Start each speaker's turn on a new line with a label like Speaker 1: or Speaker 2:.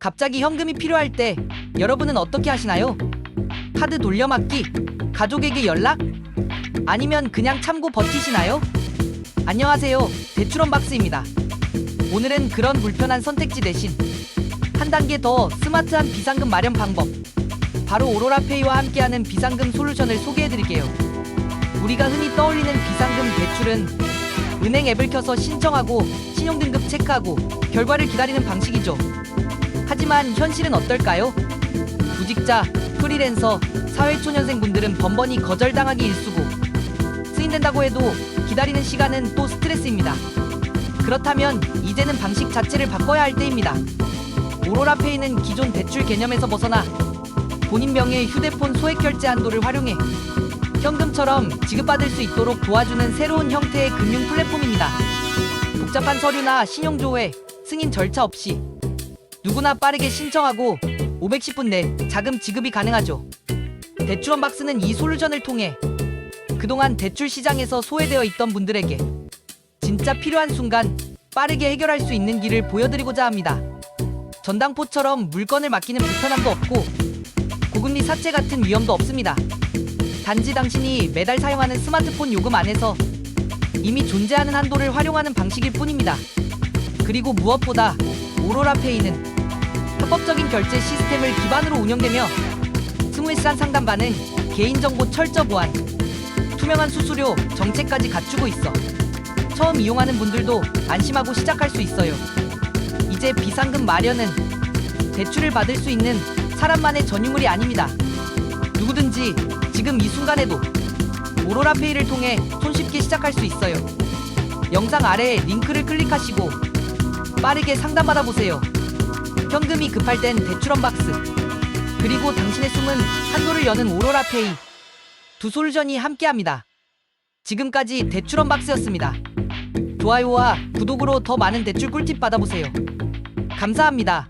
Speaker 1: 갑자기 현금이 필요할 때 여러분은 어떻게 하시나요? 카드 돌려막기? 가족에게 연락? 아니면 그냥 참고 버티시나요? 안녕하세요. 대출원 박스입니다. 오늘은 그런 불편한 선택지 대신 한 단계 더 스마트한 비상금 마련 방법 바로 오로라페이와 함께하는 비상금 솔루션을 소개해드릴게요. 우리가 흔히 떠올리는 비상금 대출은 은행 앱을 켜서 신청하고 신용등급 체크하고 결과를 기다리는 방식이죠. 하지만 현실은 어떨까요? 구직자, 프리랜서, 사회초년생분들은 번번이 거절당하기 일쑤고 승인된다고 해도 기다리는 시간은 또 스트레스입니다. 그렇다면 이제는 방식 자체를 바꿔야 할 때입니다. 오로라페이는 기존 대출 개념에서 벗어나 본인 명의 휴대폰 소액 결제 한도를 활용해 현금처럼 지급받을 수 있도록 도와주는 새로운 형태의 금융 플랫폼입니다. 복잡한 서류나 신용조회, 승인 절차 없이 누구나 빠르게 신청하고 510분 내 자금 지급이 가능하죠. 대출원 박스는 이 솔루션을 통해 그동안 대출 시장에서 소외되어 있던 분들에게 진짜 필요한 순간 빠르게 해결할 수 있는 길을 보여드리고자 합니다. 전당포처럼 물건을 맡기는 불편함도 없고 고금리 사채 같은 위험도 없습니다. 단지 당신이 매달 사용하는 스마트폰 요금 안에서 이미 존재하는 한도를 활용하는 방식일 뿐입니다. 그리고 무엇보다 오로라페이는 합법적인 결제 시스템을 기반으로 운영되며 스무스한 상담 반응, 개인정보 철저 보안, 투명한 수수료, 정책까지 갖추고 있어 처음 이용하는 분들도 안심하고 시작할 수 있어요. 이제 비상금 마련은 대출을 받을 수 있는 사람만의 전유물이 아닙니다. 누구든지 지금 이 순간에도 오로라페이를 통해 손쉽게 시작할 수 있어요. 영상 아래에 링크를 클릭하시고 빠르게 상담받아 보세요. 현금이 급할 땐 대출원 박스 그리고 당신의 숨은 한도를 여는 오로라페이 두 솔루션이 함께합니다. 지금까지 대출원 박스였습니다. 좋아요와 구독으로 더 많은 대출 꿀팁 받아보세요. 감사합니다.